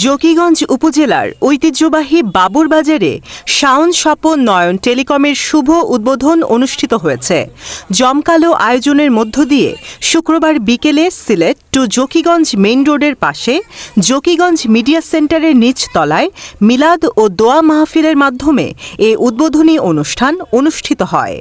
জকিগঞ্জ উপজেলার ঐতিহ্যবাহী বাবুর বাজারে শাওন স্বপন নয়ন টেলিকমের শুভ উদ্বোধন অনুষ্ঠিত হয়েছে। জমকালো আয়োজনের মধ্য দিয়ে শুক্রবার বিকেলে সিলেট টু জকিগঞ্জ মেইন রোডের পাশে জকিগঞ্জ মিডিয়া সেন্টারের নিচ তলায় মিলাদ ও দোয়া মাহফিলের মাধ্যমে এ উদ্বোধনী অনুষ্ঠান অনুষ্ঠিত হয়।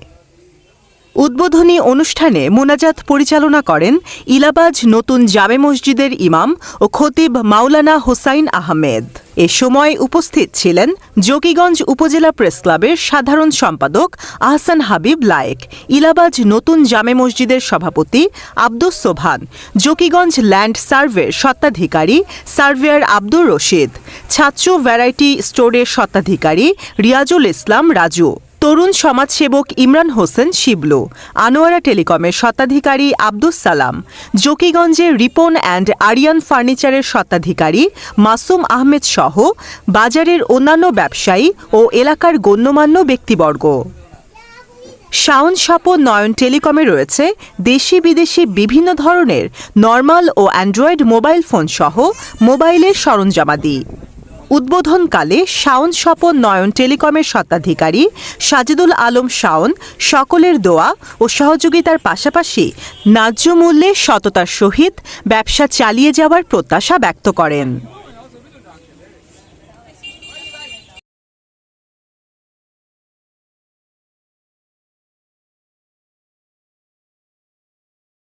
উদ্বোধনী অনুষ্ঠানে মোনাজাত পরিচালনা করেন ইলাবাজ নতুন জামে মসজিদের ইমাম ও খতিব মাওলানা হোসাইন আহমেদ। এ সময় উপস্থিত ছিলেন জকিগঞ্জ উপজেলা প্রেস ক্লাবের সাধারণ সম্পাদক আহসান হাবিব লায়েক, ইলাবাজ নতুন জামে মসজিদের সভাপতি আব্দুস সোভান জকিগঞ্জ ল্যান্ড সার্ভের স্বত্বাধিকারী সার্ভেয়ার আব্দুর রশিদ, ছাত্র ভ্যারাইটি স্টোরের স্বত্বাধিকারী রিয়াজুল ইসলাম রাজু। তরুণ সমাজসেবক ইমরান হোসেন শিবলু, আনোয়ারা টেলিকমের স্বত্বাধিকারী আব্দুস সালাম, জকিগঞ্জের রিপন অ্যান্ড আরিয়ান ফার্নিচারের স্বত্বাধিকারী মাসুম আহমেদ সহ বাজারের অন্যান্য ব্যবসায়ী ও এলাকার গণ্যমান্য ব্যক্তিবর্গ। শাওন স্বপন নয়ন টেলিকমে রয়েছে দেশি বিদেশি বিভিন্ন ধরনের নর্মাল ও অ্যান্ড্রয়েড মোবাইল ফোন সহ মোবাইলের সরঞ্জামাদি। উদ্বোধনকালে শাওন স্বপন নয়ন টেলিকমের স্বত্বাধিকারী, সাজিদুল আলম শাওন, সকলের দোয়া ও সহযোগিতার পাশাপাশি ন্যায্য মূল্যে সততার সহিত ব্যবসা চালিয়ে যাওয়ার প্রত্যাশা ব্যক্ত করেন।